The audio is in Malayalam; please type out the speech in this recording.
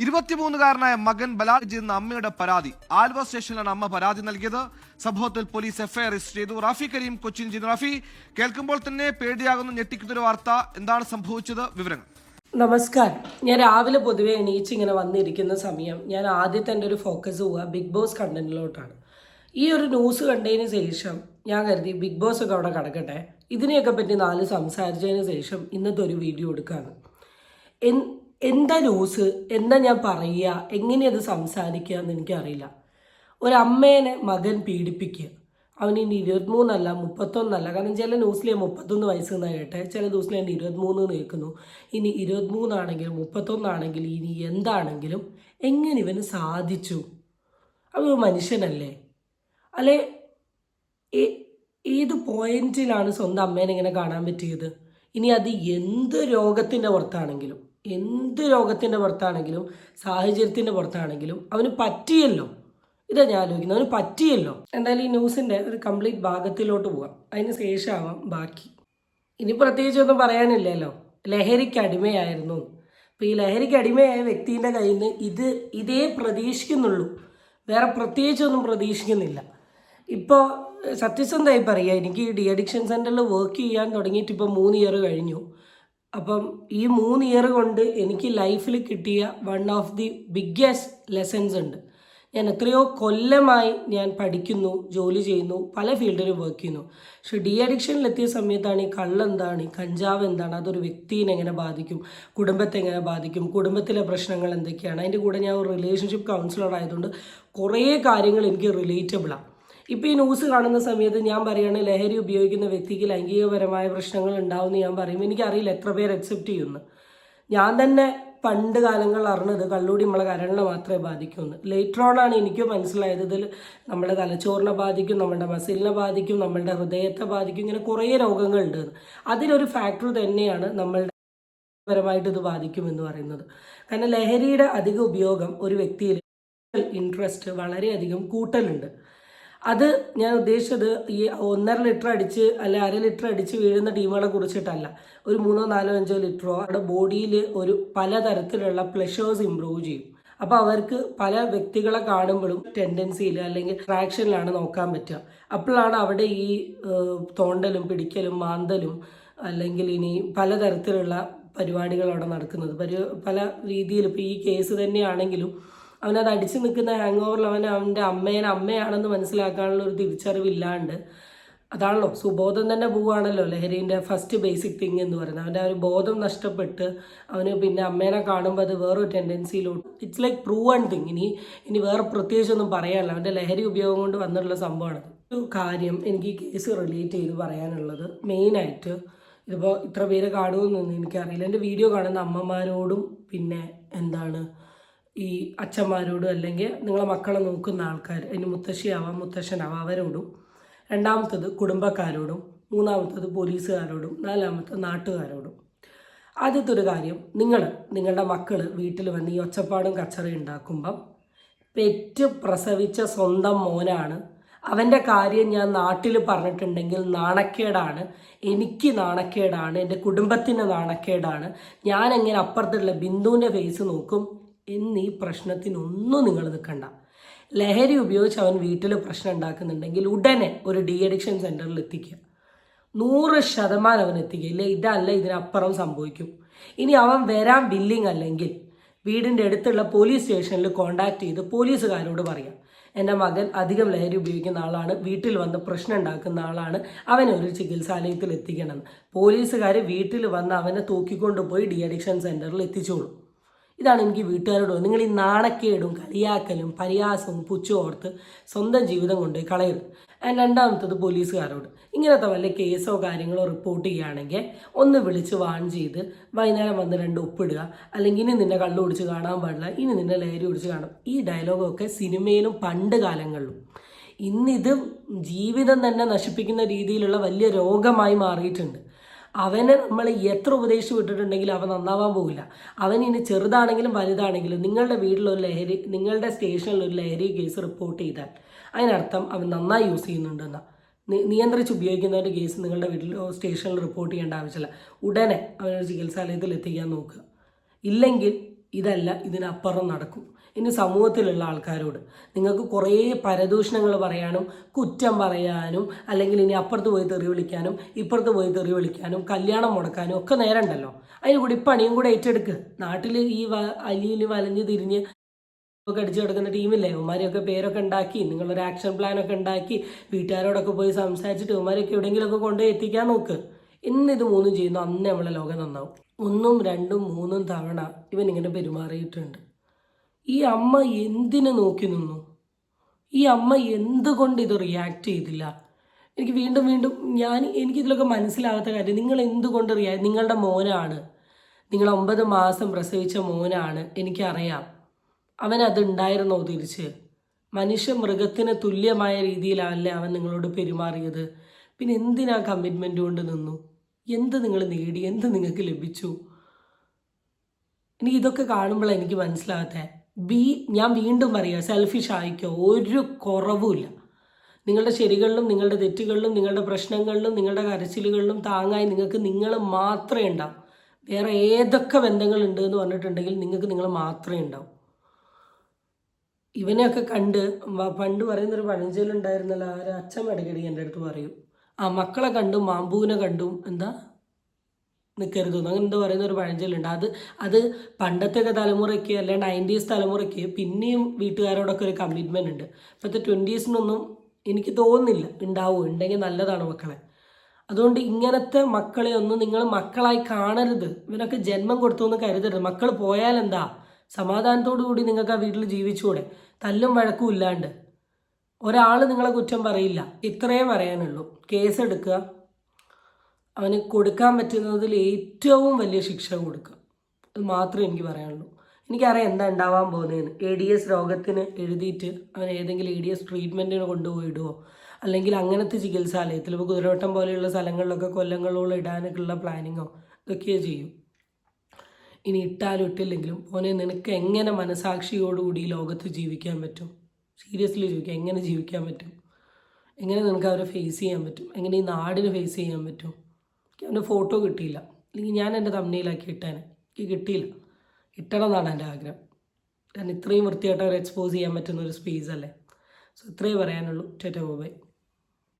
ഇരുപത്തിമൂന്നുകാരനായ മകൻ ബലാത്സംഗം അമ്മയുടെ പരാതി. ആൽവ സ്റ്റേഷനിലാണ് അമ്മ പരാതി നൽകിയത്. സംഭവത്തിൽ പോലീസ് എഫ്ഐആർ രജിസ്റ്റർ ചെയ്തു. റാഫി കരീം കൊച്ചിൻ ചെയ്തു റാഫി കേൾക്കുമ്പോൾ തന്നെ പേടിയാകുന്ന ഞെട്ടിക്കുന്നൊരു വാർത്ത. എന്താണ് സംഭവിച്ചത്? വിവരങ്ങൾ. നമസ്കാരം. ഞാൻ രാവിലെ പൊതുവെ എണീച്ച് ഇങ്ങനെ വന്നിരിക്കുന്ന സമയം ഞാൻ ആദ്യത്തെ എന്റെ ഒരു ഫോക്കസ് പോവുക ബിഗ് ബോസ് കണ്ടന്റിലോട്ടാണ്. ഈ ഒരു ന്യൂസ് കണ്ടതിന് ശേഷം ഞാൻ കരുതി ബിഗ് ബോസ് ഒക്കെ അവിടെ കിടക്കട്ടെ. ഇതിനെയൊക്കെ പറ്റി നാല് സംസാരിച്ചതിന് ശേഷം ഇന്നത്തെ ഒരു വീഡിയോ എൻ എന്താ ന്യൂസ് എന്താ ഞാൻ പറയുക? എങ്ങനെയത് സംസാരിക്കുക എന്ന് എനിക്കറിയില്ല. ഒരമ്മേനെ മകൻ പീഡിപ്പിക്കുക. അവന് ഇനി ഇരുപത്തിമൂന്നല്ല മുപ്പത്തൊന്നല്ല. കാരണം ചില ന്യൂസിൽ ഞാൻ മുപ്പത്തൊന്ന് വയസ്സ് എന്നാണ് കേട്ടെ. ചില ദിവസം ഞാൻ ഇരുപത്തിമൂന്ന് നിൽക്കുന്നു ഇനി ഇരുപത്തിമൂന്നാണെങ്കിലും മുപ്പത്തൊന്നാണെങ്കിലും ഇനി എന്താണെങ്കിലും എങ്ങനെ ഇവന് സാധിച്ചു? അവ മനുഷ്യനല്ലേ? അല്ലെ ഏത് പോയിന്റിലാണ് സ്വന്തം അമ്മേനെ ഇങ്ങനെ കാണാൻ പറ്റിയത്? ഇനി അത് എന്ത് രോഗത്തിന്റെ പുറത്താണെങ്കിലും. എന്ത് രോഗത്തിന്റെ പുറത്താണെങ്കിലും സാഹചര്യത്തിന്റെ പുറത്താണെങ്കിലും അവന് പറ്റിയല്ലോ. ഇതാ ഞാൻ ആലോചിക്കുന്നത്. അവന് പറ്റിയല്ലോ. എന്തായാലും ഈ ന്യൂസിന്റെ ഒരു കംപ്ലീറ്റ് ഭാഗത്തിലോട്ട് പോവാം. അതിന് ശേഷമാവാം ബാക്കി. ഇനി പ്രത്യേകിച്ചൊന്നും പറയാനില്ലല്ലോ. ലഹരിക്ക് അടിമയായിരുന്നു. അപ്പോൾ ഈ ലഹരിക്ക് അടിമയായ വ്യക്തിന്റെ കയ്യിൽ നിന്ന് ഇത് ഇതേ പ്രതീക്ഷിക്കുന്നുള്ളൂ. വേറെ പ്രത്യേകിച്ചൊന്നും പ്രതീക്ഷിക്കുന്നില്ല. ഇപ്പോൾ സത്യസന്ധമായി പറയുക എനിക്ക് ഈ ഡി അഡിക്ഷൻ സെന്ററിൽ വർക്ക് ചെയ്യാൻ തുടങ്ങിയിട്ട് ഇപ്പോൾ മൂന്ന് ഇയർ കഴിഞ്ഞു. അപ്പം ഈ മൂന്ന് ഇയർ കൊണ്ട് എനിക്ക് ലൈഫിൽ കിട്ടിയ one of the biggest lessons ഉണ്ട്. ഞാൻ എത്രയോ കൊല്ലമായി ഞാൻ പഠിക്കുന്നു ജോലി ചെയ്യുന്നു പല ഫീൽഡിലും വർക്ക് ചെയ്യുന്നു. പക്ഷെ ഡി അഡിക്ഷനിലെത്തിയ സമയത്താണ് ഈ കള്ളെന്താണ് ഈ കഞ്ചാവ് എന്താണ് അതൊരു വ്യക്തിനെ എങ്ങനെ ബാധിക്കും കുടുംബത്തെ എങ്ങനെ ബാധിക്കും കുടുംബത്തിലെ പ്രശ്നങ്ങൾ എന്തൊക്കെയാണ് അതിന്റെ കൂടെ ഞാൻ ഒരു റിലേഷൻഷിപ്പ് കൗൺസിലർ ആയതുകൊണ്ട് കുറേ കാര്യങ്ങൾ എനിക്ക് റിലേറ്റബിളാണ് ഇപ്പോൾ ഈ ന്യൂസ് കാണുന്ന സമയത്ത് ഞാൻ പറയുകയാണ് ലഹരി ഉപയോഗിക്കുന്ന വ്യക്തിക്ക് ലൈംഗികപരമായ പ്രശ്നങ്ങൾ ഉണ്ടാവും എന്ന് ഞാൻ പറയും എനിക്കറിയില്ല എത്ര പേർ അക്സെപ്റ്റ് ചെയ്യുന്നു. ഞാൻ തന്നെ പണ്ട് കാലങ്ങൾ അറിഞ്ഞത് കള്ളൂടി നമ്മളെ കരളിനെ മാത്രമേ ബാധിക്കുമെന്ന് ലേറ്റർ ഓൺ ആണ് എനിക്ക് മനസ്സിലായത് ഇതിൽ നമ്മുടെ തലച്ചോറിനെ ബാധിക്കും നമ്മുടെ മസിലിനെ ബാധിക്കും നമ്മളുടെ ഹൃദയത്തെ ബാധിക്കും ഇങ്ങനെ കുറേ രോഗങ്ങളുണ്ട്. അതിലൊരു ഫാക്ടർ തന്നെയാണ് നമ്മളുടെ പരമായിട്ട് ഇത് ബാധിക്കുമെന്ന് പറയുന്നത്. കാരണം ലഹരിയുടെ അധിക ഉപയോഗം ഒരു വ്യക്തിയിൽ ഇൻട്രസ്റ്റ് വളരെയധികം കൂട്ടലുണ്ട്. അത് ഞാൻ ഉദ്ദേശിച്ചത് ഈ ഒന്നര ലിറ്റർ അടിച്ച് അല്ലെ അര ലിറ്റർ അടിച്ച് വീഴുന്ന ടീമുകളെ കുറിച്ചിട്ടല്ല. ഒരു മൂന്നോ നാലോ അഞ്ചോ ലിറ്ററോ അവരുടെ ബോഡിയിൽ ഒരു പലതരത്തിലുള്ള പ്ലഷേഴ്സ് ഇമ്പ്രൂവ് ചെയ്യും. അപ്പോൾ അവർക്ക് പല വ്യക്തികളെ കാണുമ്പോഴും ടെൻഡൻസിയിൽ അല്ലെങ്കിൽ ട്രാക്ഷനിലാണ് നോക്കാൻ പറ്റുക. അപ്പോഴാണ് അവിടെ ഈ തോണ്ടലും പിടിക്കലും മാന്തലും അല്ലെങ്കിൽ ഇനി പലതരത്തിലുള്ള പരിപാടികൾ അവിടെ നടക്കുന്നത്. പല രീതിയിൽ ഇപ്പോൾ ഈ കേസ് തന്നെയാണെങ്കിലും അവനത് അടിച്ചു നിൽക്കുന്ന ഹാങ് ഓവറിൽ അവൻ അവന്റെ അമ്മേനെ അമ്മയാണെന്ന് മനസ്സിലാക്കാനുള്ള ഒരു തിരിച്ചറിവില്ലാണ്ട് അതാണല്ലോ. സുബോധം തന്നെ പോവുകയാണല്ലോ ലഹരീന്റെ ഫസ്റ്റ് ബേസിക് തിങ് എന്ന് പറയുന്നത്. അവന്റെ ഒരു ബോധം നഷ്ടപ്പെട്ട് അവന് പിന്നെ അമ്മേനെ കാണുമ്പോൾ അത് വേറൊരു ടെൻഡൻസിയിലോട്ട് it's like prove and thing ഇനി ഇനി വേറെ പ്രത്യേകിച്ചൊന്നും പറയാനില്ല. അവന്റെ ലഹരി ഉപയോഗം കൊണ്ട് വന്നിട്ടുള്ള സംഭവമാണ്. ഒരു കാര്യം എനിക്ക് ഈ കേസ് റിലേറ്റ് ചെയ്ത് പറയാനുള്ളത് മെയിനായിട്ട് ഇതിപ്പോൾ ഇത്ര പേര് കാണുമെന്നൊന്നും എനിക്കറിയില്ല. എന്റെ വീഡിയോ കാണുന്ന അമ്മമാരോടും പിന്നെ എന്താണ് ഈ അച്ഛന്മാരോടും അല്ലെങ്കിൽ നിങ്ങളെ മക്കളെ നോക്കുന്ന ആൾക്കാർ അതിന് മുത്തശ്ശിയാവാം മുത്തശ്ശനാവാം അവരോടും. രണ്ടാമത്തത് കുടുംബക്കാരോടും മൂന്നാമത്തത് പോലീസുകാരോടും നാലാമത്തത് നാട്ടുകാരോടും. ആദ്യത്തെ ഒരു കാര്യം നിങ്ങൾ നിങ്ങളുടെ മക്കൾ വീട്ടിൽ വന്ന് ഈ ഒച്ചപ്പാടും കച്ചറയും ഉണ്ടാക്കുമ്പം പെറ്റ് പ്രസവിച്ച സ്വന്തം മോനാണ്. അവന്റെ കാര്യം ഞാൻ നാട്ടിൽ പറഞ്ഞിട്ടുണ്ടെങ്കിൽ നാണക്കേടാണ്. എനിക്ക് നാണക്കേടാണ്. എന്റെ കുടുംബത്തിന് നാണക്കേടാണ്. ഞാൻ എങ്ങനെ അപ്പുറത്തുള്ള ബിന്ദുവിന്റെ ഫേസ് നോക്കും? എന്നീ പ്രശ്നത്തിനൊന്നും നിങ്ങൾ നിൽക്കണ്ട ലഹരി ഉപയോഗിച്ച് അവൻ വീട്ടിൽ പ്രശ്നം ഉണ്ടാക്കുന്നുണ്ടെങ്കിൽ ഉടനെ ഒരു ഡി അഡിക്ഷൻ സെന്ററിൽ എത്തിക്കുക. നൂറ് ശതമാനം അവൻ എത്തിക്കുക. ഇല്ല ഇതല്ല ഇതിനപ്പുറം സംഭവിക്കും. ഇനി അവൻ വരാൻ ബില്ലിംഗ് അല്ലെങ്കിൽ വീടിന്റെ അടുത്തുള്ള പോലീസ് സ്റ്റേഷനിൽ കോണ്ടാക്ട് ചെയ്ത് പോലീസുകാരോട് പറയാം. എന്റെ മകൻ അധികം ലഹരി ഉപയോഗിക്കുന്ന ആളാണ്. വീട്ടിൽ വന്ന് പ്രശ്നം ഉണ്ടാക്കുന്ന ആളാണ്. അവനെ ഒരു ചികിത്സാലയത്തിൽ എത്തിക്കണം. പോലീസുകാർ വീട്ടിൽ വന്ന് അവനെ തൂക്കിക്കൊണ്ടുപോയി ഡി അഡിക്ഷൻ സെന്ററിൽ എത്തിച്ചോളും. ഇതാണ് എനിക്ക് വീട്ടുകാരോട് നിങ്ങൾ ഈ നാണക്കേടും കളിയാക്കലും പരിഹാസവും പുച്ഛവും ഓർത്ത് സ്വന്തം ജീവിതം കൊണ്ട് കളയരുത്. ആൻഡ് രണ്ടാമത്തത് പോലീസുകാരോട്. ഇങ്ങനത്തെ വല്ല കേസോ കാര്യങ്ങളോ റിപ്പോർട്ട് ചെയ്യുകയാണെങ്കിൽ ഒന്ന് വിളിച്ച് വാൺ ചെയ്ത് വൈകുന്നേരം വന്ന് രണ്ട് ഒപ്പിടുക അല്ലെങ്കിൽ ഇനി നിന്നെ കള്ളു കുടിച്ച് കാണാൻ പാടില്ല. ഇനി നിന്നെ ലഹരി കുടിച്ച് കാണാം ഈ ഡയലോഗൊക്കെ സിനിമയിലും പണ്ട് കാലങ്ങളിലും. ഇന്നിത് ജീവിതം തന്നെ നശിപ്പിക്കുന്ന രീതിയിലുള്ള വലിയ രോഗമായി മാറിയിട്ടുണ്ട്. അവനെ നമ്മൾ എത്ര ഉപദേശിച്ച് വിട്ടിട്ടുണ്ടെങ്കിലും അവൻ നന്നാവാൻ പോകില്ല. അവൻ ഇനി ചെറുതാണെങ്കിലും വലുതാണെങ്കിലും നിങ്ങളുടെ വീട്ടിലൊരു ലഹരി നിങ്ങളുടെ സ്റ്റേഷനിൽ ഒരു ലഹരി കേസ് റിപ്പോർട്ട് ചെയ്താൽ അതിനർത്ഥം അവൻ നന്നായി യൂസ് ചെയ്യുന്നുണ്ടെന്നാണ് നിയന്ത്രിച്ച് ഉപയോഗിക്കുന്നവരുടെ കേസ് നിങ്ങളുടെ വീട്ടിലോ സ്റ്റേഷനിൽ റിപ്പോർട്ട് ചെയ്യേണ്ട ആവശ്യമില്ല. ഉടനെ അവനൊരു ചികിത്സാലയത്തിൽ എത്തിക്കാൻ നോക്കുക. ഇല്ലെങ്കിൽ ഇതല്ല ഇതിനപ്പുറം നടക്കും. ഇനി സമൂഹത്തിലുള്ള ആൾക്കാരോട് നിങ്ങൾക്ക് കുറേ പരദൂഷണങ്ങൾ പറയാനും കുറ്റം പറയാനും അല്ലെങ്കിൽ ഇനി അപ്പുറത്ത് പോയി തെറി വിളിക്കാനും ഇപ്പുറത്ത് പോയി തെറി വിളിക്കാനും കല്യാണം മുടക്കാനും ഒക്കെ നേരമുണ്ടല്ലോ. അതിന് കൂടി പണിയും കൂടെ ഏറ്റെടുക്ക്. നാട്ടിൽ ഈ അലിയിൽ വലഞ്ഞ് തിരിഞ്ഞ് ഒക്കെ അടിച്ചു കിടക്കുന്ന ടീമില്ലേ? ഉമാരെയൊക്കെ പേരൊക്കെ ഉണ്ടാക്കി നിങ്ങളൊരു ആക്ഷൻ പ്ലാനൊക്കെ ഉണ്ടാക്കി വീട്ടുകാരോടൊക്കെ പോയി സംസാരിച്ചിട്ട് ഉമാരെയൊക്കെ എവിടെയെങ്കിലുമൊക്കെ കൊണ്ടുപോയി എത്തിക്കാൻ നോക്ക്. ഇന്ന് ഇത് മൂന്നും ചെയ്യുന്നു അന്ന് നമ്മളെ ലോകം നന്നാവും. ഒന്നും രണ്ടും മൂന്നും തവണ ഇവൻ ഇങ്ങനെ പെരുമാറിയിട്ടുണ്ട്. ഈ അമ്മ എന്തിനു നോക്കി നിന്നു? ഈ അമ്മ എന്തുകൊണ്ട് ഇത് റിയാക്ട് ചെയ്തില്ല? എനിക്ക് വീണ്ടും വീണ്ടും ഞാൻ എനിക്കിതിലൊക്കെ മനസ്സിലാകാത്ത കാര്യം നിങ്ങൾ എന്തുകൊണ്ട് റിയാ നിങ്ങളുടെ മോനാണ്. നിങ്ങൾ ഒമ്പത് മാസം പ്രസവിച്ച മോനാണ് എനിക്കറിയാം. അവൻ അതുണ്ടായിരുന്നോ തിരിച്ച്? മനുഷ്യ മൃഗത്തിന് തുല്യമായ രീതിയിലല്ലേ അവൻ നിങ്ങളോട് പെരുമാറിയത്? പിന്നെ എന്തിനാ കമ്മിറ്റ്മെന്റ് കൊണ്ട് നിന്നു? എന്ത് നിങ്ങൾ നേടി? എന്ത് നിങ്ങൾക്ക് ലഭിച്ചു? എനിക്ക് ഇതൊക്കെ കാണുമ്പോൾ എനിക്ക് മനസ്സിലാകത്തെ. ബി ഞാൻ വീണ്ടും പറയുക സെൽഫിഷ് ആയിക്കോ ഒരു കുറവുമില്ല നിങ്ങളുടെ ശരികളിലും നിങ്ങളുടെ തെറ്റുകളിലും നിങ്ങളുടെ പ്രശ്നങ്ങളിലും നിങ്ങളുടെ കരച്ചിലുകളിലും താങ്ങായി നിങ്ങൾക്ക് നിങ്ങൾ മാത്രമേ ഉണ്ടാവും. വേറെ ഏതൊക്കെ ബന്ധങ്ങളുണ്ട് എന്ന് പറഞ്ഞിട്ടുണ്ടെങ്കിൽ നിങ്ങൾക്ക് നിങ്ങൾ മാത്രമേ ഉണ്ടാവും. ഇവനെയൊക്കെ കണ്ട് പണ്ട് പറയുന്നൊരു പഴഞ്ചൊല്ലുണ്ടായിരുന്നല്ലോ ആ ഒരു അച്ഛൻ ഇടയ്ക്കിടയ്ക്ക് എന്റെ അടുത്ത് പറയും. ആ മക്കളെ കണ്ടും മാമ്പൂവിനെ കണ്ടും എന്താ നിൽക്കരുതെന്ന് അങ്ങനെ എന്താ പറയുന്ന ഒരു പഴഞ്ചൊല്ലുണ്ട്. അത് അത് പണ്ടത്തെയൊക്കെ തലമുറയ്ക്ക് അല്ലെ നയന്റീസ് തലമുറയ്ക്ക് പിന്നെയും വീട്ടുകാരോടൊക്കെ ഒരു കമ്മിറ്റ്മെന്റ് ഉണ്ട്. ഇപ്പോഴത്തെ ട്വന്റീസിനൊന്നും എനിക്ക് തോന്നുന്നില്ല ഉണ്ടാവും. ഉണ്ടെങ്കിൽ നല്ലതാണ് മക്കളെ. അതുകൊണ്ട് ഇങ്ങനത്തെ മക്കളെ ഒന്നും നിങ്ങൾ മക്കളായി കാണരുത്. ഇവനൊക്കെ ജന്മം കൊടുത്തു എന്ന് കരുതരുത്. മക്കൾ പോയാൽ എന്താ സമാധാനത്തോടു കൂടി നിങ്ങൾക്ക് ആ വീട്ടിൽ ജീവിച്ചുകൂടെ തല്ലും വഴക്കും ഇല്ലാണ്ട്. ഒരാൾ നിങ്ങളെ കുറ്റം പറയില്ല. ഇത്രയേ പറയാനുള്ളൂ. കേസെടുക്കുക അവന് കൊടുക്കാൻ പറ്റുന്നതിൽ ഏറ്റവും വലിയ ശിക്ഷ കൊടുക്കുക. അത് മാത്രമേ എനിക്ക് പറയാനുള്ളൂ. എനിക്കറിയാം എന്താ ഉണ്ടാവാൻ പോകുന്നതെന്ന്. എ ഡി എസ് രോഗത്തിന് എഴുതിയിട്ട് അവൻ ഏതെങ്കിലും എ ഡി എസ് ട്രീറ്റ്മെന്റിന് കൊണ്ടുപോയിടുവോ? അല്ലെങ്കിൽ അങ്ങനത്തെ ചികിത്സാലയത്തിൽ ഇപ്പോൾ കുതിരവട്ടം പോലെയുള്ള സ്ഥലങ്ങളിലൊക്കെ കൊല്ലങ്ങളോളം ഇടാനൊക്കെയുള്ള പ്ലാനിങ്ങോ ഇതൊക്കെ ചെയ്യും. ഇനി ഇട്ടാലും ഇട്ടില്ലെങ്കിലും ഓനെ നിനക്ക് എങ്ങനെ മനസാക്ഷിയോടുകൂടി ഈ ലോകത്ത് ജീവിക്കാൻ പറ്റും? സീരിയസ്ലി ചോദിക്കുക എങ്ങനെ ജീവിക്കാൻ പറ്റും? എങ്ങനെ നിനക്ക് അവരെ ഫേസ് ചെയ്യാൻ പറ്റും? എങ്ങനെ ഈ നാടിനെ ഫേസ് ചെയ്യാൻ പറ്റും? എനിക്ക് അവന്റെ ഫോട്ടോ കിട്ടിയില്ല. അല്ലെങ്കിൽ ഞാൻ എന്റെ തമ്മിലാക്കി ഇട്ടേനെ. എനിക്ക് കിട്ടിയില്ല. കിട്ടണം എന്നാണ് എന്റെ ആഗ്രഹം. കാരണം ഇത്രയും വൃത്തിയായിട്ട് അവരെ എക്സ്പോസ് ചെയ്യാൻ പറ്റുന്ന ഒരു സ്പേസ് അല്ലേ? സോ ഇത്രയേ പറയാനുള്ളൂ. ചേട്ടാ ബൈ.